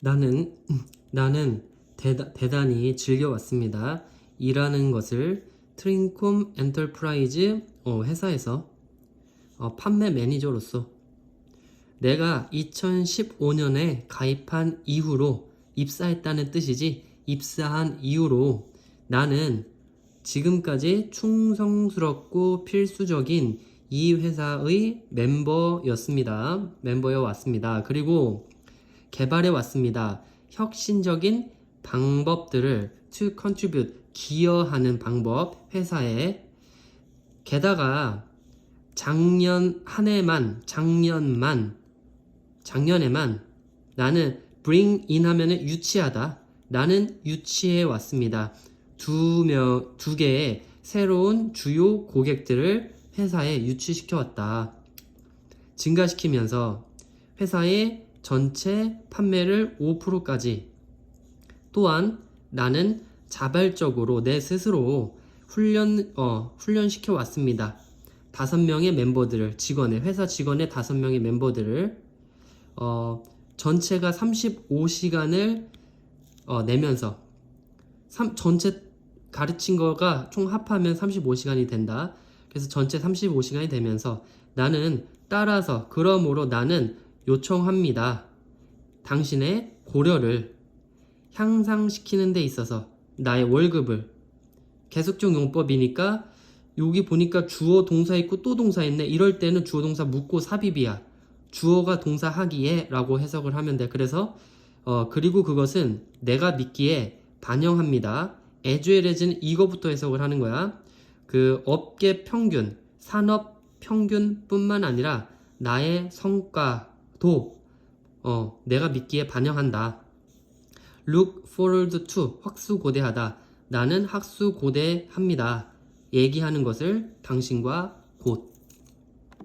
나는 나는 대다, 대단히 즐겨왔습니다. 일하는 것을 트린콤 엔터프라이즈 어, 회사에서 어, 판매 매니저로서 내가 2015년에 가입한 이후로 입사했다는 뜻이지 입사한 이후로 나는 지금까지 충성스럽고 필수적인 이 회사의 멤버였습니다. 멤버여 왔습니다. 그리고 개발해 왔습니다. 혁신적인 방법들을 to contribute 기여하는 방법 회사에 게다가 작년 한 해만 작년만 작년에만 나는 bring in 하면은 유치하다. 나는 유치해 왔습니다. 두 명, 두 개의 새로운 주요 고객들을 회사에 유치시켜 왔다. 증가시키면서 회사의 전체 판매를 5%까지 또한 나는 자발적으로 내 스스로 훈련, 어, 훈련시켜 왔습니다. 다섯 명의 멤버들을, 직원의, 회사 직원의 다섯 명의 멤버들을, 어, 전체가 35시간을 어, 내면서, 삼- 전체 가르친 거가 총 합하면 35시간이 된다. 그래서 전체 35시간이 되면서 나는 따라서, 그러므로 나는 요청합니다. 당신의 고려를 향상시키는 데 있어서 나의 월급을. 계속적 용법이니까 여기 보니까 주어 동사 있고 또 동사 있네. 이럴 때는 주어 동사 묻고 삽입이야. 주어가 동사 하기에 라고 해석을 하면 돼. 그래서 어 그리고 그것은 내가 믿기에 반영합니다. 에듀에레즈는 이거부터 해석을 하는 거야. 그 업계 평균 산업 평균뿐만 아니라 나의 성과 도 어 내가 믿기에 반영한다 look forward to 확수고대하다. 나는 학수고대합니다. 얘기하는 것을 당신과 곧